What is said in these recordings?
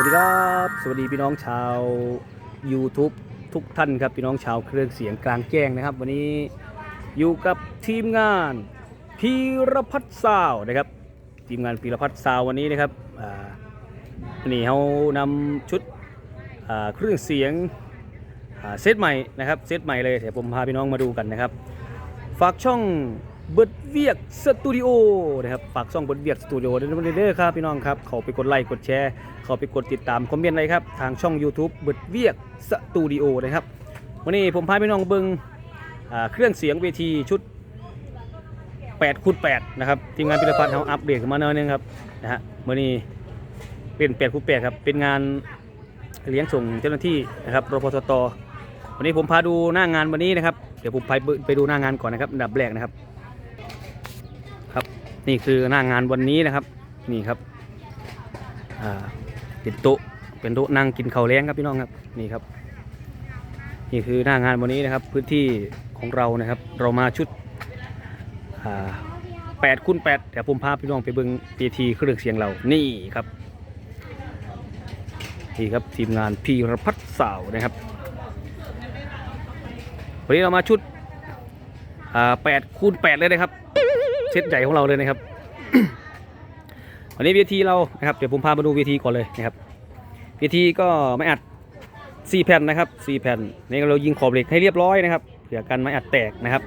วัสดีครับ สวัสดีพี่น้องชาว YouTube ทุกท่านครับพี่น้องชาวเครื่องเสียงกลางแจ้งนะครับ วันนี้อยู่กับทีมงานพีรพัฒน์ซาวนะครับ ทีมงานพีรพัฒน์ซาววันนี้นะครับนนี้เขานำชุดเครื่องเสียงเซตใหม่นะครับเซตใหม่เลยเดี๋ยวผมพาพี่น้องมาดูกันนะครับ ฝากช่อง เบิดเวียกสตูดิโอนะครับฝากช่องเบิดเวียกสตูดิโอด้วยนะเด้อครับพี่น้องครับเขาไปกดไลค์กดแชร์เขาไปกดติดตามคอมเมนต์อะไรครับทางช่อง YouTube เบิดเวียกสตูดิโอนะครับวันนี้ผมพาพี่น้องเบิงเครื่องเสียงเวทีชุด8คูณ8นะครับทีมงานพิรพัฒน์เขาอัปเดตมาหน่อยนึงครับนะฮะวันนี้เป็น8คูณ8ครับเป็นงานเลี้ยงส่งเจ้าหน้าที่นะครับรพสตวันนี้ผมพาดูหน้างานวันนี้นะครับเดี๋ยวผมไปไปดูหน้างานก่อนนะครับอันดับแรกนะครับ นี่คือหน้างานวันนี้นะครับ นี่ครับอ่าเป็นโต๊ะเป็นโต๊ะนั่งกินข้าวแล้งครับพี่น้องครับนี่ครับ นี่คือหน้างานวันนี้นะครับ พื้นที่ของเรานะครับ เรามาชุดแปดคูณแปดเดี๋ยวผมพาพี่น้องไปเบิ้งเวทีเครื่องเสียงเรานี่ครับนี่ครับทีมงานพีรพัฒน์สาวนะครับวันนี้เรามาชุดแปดคูณแปดเลยนะครับ ตใหญ่ของเราเลยนะครับ วันนี้เวทีเรานะครับเดี๋ยวผมพามาดูเวทีก่อนเลยนะครับเวทีก็ไม่อัด4แผ่นนะครับ4แผ่นนี่เรายิงขอบเหล็กให้เรียบร้อยนะครับเผื่อกันไม่อัดแตกนะครับ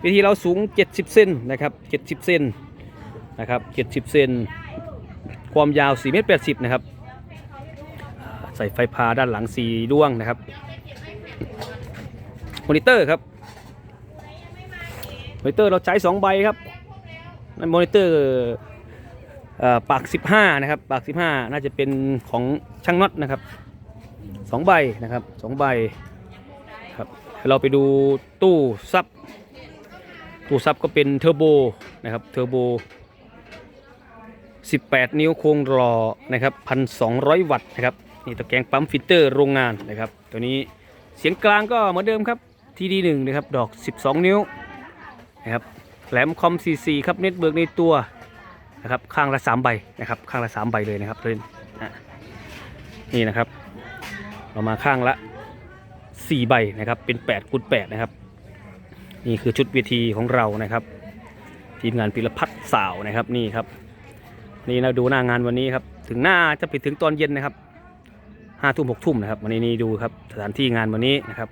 เวทีเราสูง 70 เซนนะครับ70 เซนนะครับ70 เซนความยาว4เมตร80นะครับใส่ไฟพาด้านหลัง4ดวงนะครับมอนิเตอร์ครับมอนิเตอร์เราใช้2ใบครับ นั่นมอนิเตอร์ปาก15นะครับปาก15 น่าจะเป็นของช่างน็อตนะครับ2ใบนะครับ2ใบครับเราไปดูตู้ซับตู้ซับก็เป็นเทอร์โบนะครับเทอร์โบ 18 นิ้วโครงรอนะครับ1,200 วัตต์นะครับนี่ตะแกรงปั๊มฟิลเตอร์โรงงานนะครับ ตัวนี้เสียงกลางก็เหมือนเดิมครับทีดีหนึ่งนะครับดอก 12 นิ้วนะครับ แหลมคอม44ครับเน็ตเบิร์กในตัวนะครับข้างละ3ใบนะครับข้างละ3ใบเลยนะครับเลยอะนี่นะครับเรามาข้างละ4ใบนะครับเป็น8คูณ8นะครับนี่คือชุดเวทีของเรานะครับทีมงานพิรพัฒน์สาวนะครับนี่ครับ นี่เราดูหน้างานวันนี้ครับถึงหน้าจะไปถึงตอนเย็นนะครับห้าทุ่มหกทุ่มนะครับวันนี้นี่ดูครับสถานที่งานวันนี้นะครับ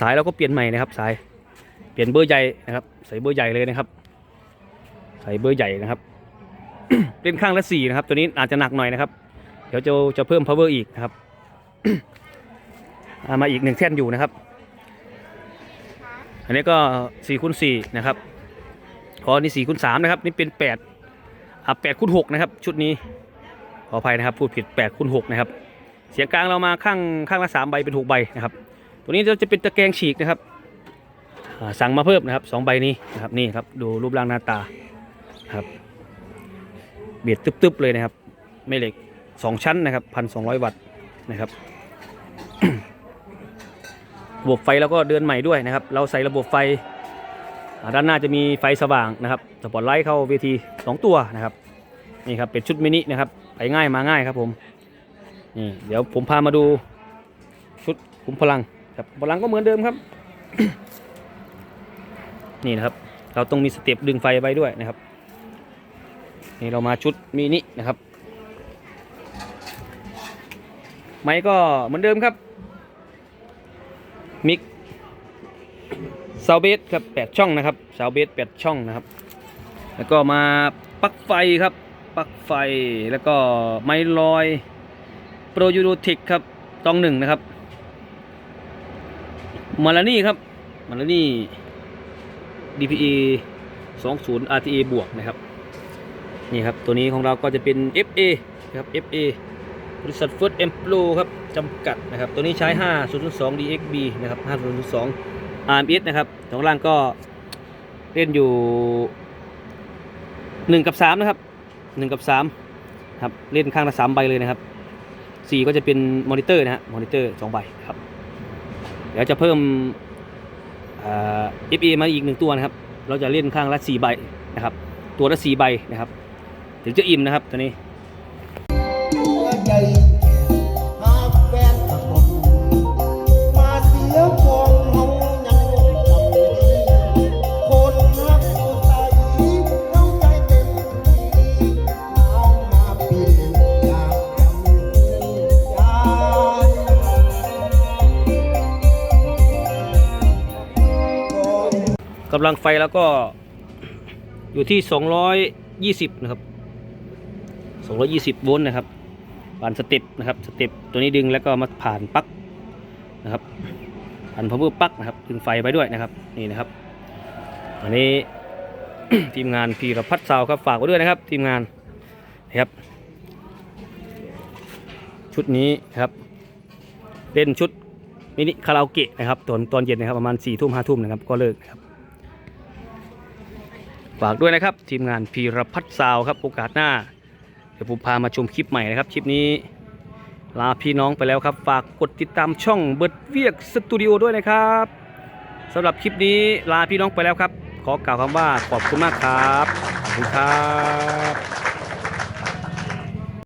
สายเราก็เปลี่ยนใหม่นะครับสาย เปลี่ยนเบอร์ใหญ่นะครับ ใส่เบอร์ใหญ่เลยนะครับ ใส่เบอร์ใหญ่นะครับ เล่นข้างละสี่นะครับ ตัวนี้อาจจะหนักหน่อยนะครับ เดี๋ยวจะจะเพิ่ม power อีกนะครับามาอีกหนึ่งแท่นอยู่นะครับ อันนี้ก็สี่คูณสี่นะครับคอนี่สี่คูณสามนะครับ นี่เป็นแปดอะแปดคูณหกนะครับ ชุดนี้ขออภัยนะครับ พูดผิดแปดคูณหกนะครับ เสียงกลางเรามาข้างข้างละสามใบเป็นหกใบนะครับ ตัวนี้จะเป็นตะแกรงฉีกนะครับ สั่งมาเพิ่มนะครับสองใบนี้นะครับนี่ครับดูรูปร่างหน้าตาครับเบียดตึบๆเลยนะครับแม่เหล็กสองชั้นนะครับพันสองร้อยวัตต์นะครับระบบไฟเราก็เดินใหม่ด้วยนะครับ เราใส่ระบบไฟด้านหน้าจะมีไฟสว่างนะครับสปอตไลท์เข้าเวทีสองตัวนะครับนี่ครับเป็นชุดมินินะครับไปง่ายมาง่ายครับผมนี่เดี๋ยวผมพามาดูชุดขุมพลังครับพลังก็เหมือนเดิมครับ นี่นะครับ เราต้องมีสเต็ปดึงไฟไว้ด้วยนะครับ นี่เรามาชุดมินินะครับ ไม้ก็เหมือนเดิมครับ มิกเสาเบสครับแปดช่องนะครับเสาเบสแปดช่องนะครับ แล้วก็มาปลั๊กไฟครับปลั๊กไฟแล้วก็ไม้ลอยโปรยูโรติกครับตองหนึ่งนะครับมาลานี่ครับมาลานี่ DPA 20 RTA บวกนะครับนี่ครับ ตัวนี้ของเราก็จะเป็น FA นะครับ FA บริษัท First e m p l o ครับจำกัดนะครับ ตัวนี้ใช้ 5002 DXB นะครับ 5002 RMS นะครับตรงล่างก็เล่นอยู่ 1 กับ 3 นะครับ 1 กับ 3 ครับ เล่นข้างละ3ใบเลยนะครับ 4 ก็จะเป็นมอนิเตอร์นะฮะ มอนิเตอร์ 2 ใบครับ เดี๋ยวจะเพิ่ม เอฟเอมาอีกหนึ่งตัวนะครับ เราจะเล่นข้างละสี่ใบนะครับ ตัวละสี่ใบนะครับ ถึงจะอิ่มนะครับตัวนี้ กำลังไฟแล้วก็อยู่ที่ 220 นะครับ 220 โวลต์นะครับ ผ่านสเต็ปนะครับ สเต็ปตัวนี้ดึงแล้วก็มาผ่านปลั๊กนะครับ ผ่านพาวเวอร์ปลั๊กนะครับ ดึงไฟไปด้วยนะครับ นี่นะครับ อันนี้ทีมงานพีรพัฒน์ซาวครับ ฝากไว้ด้วยนะครับ ทีมงานนะครับ ชุดนี้นครับเล่นชุดมินิคาราโอเกะนะครับตอนตอนเย็นนะครับประมาณ4ี่ทุ่มห้าทุ่มนะครับก็เลิกนะครับ ฝากด้วยนะครับ ทีมงานพีรพัฒน์ซาวครับโอกาสหน้า เดี๋ยวผมพามาชมคลิปใหม่นะครับ คลิปนี้ ลาพี่น้องไปแล้วครับ ฝากกดติดตามช่องเบิร์ดเวียกสตูดิโอด้วยนะครับสำหรับคลิปนี้ลาพี่น้องไปแล้วครับ ขอกล่าวคำว่าขอบคุณมากครับขอบคุณครับ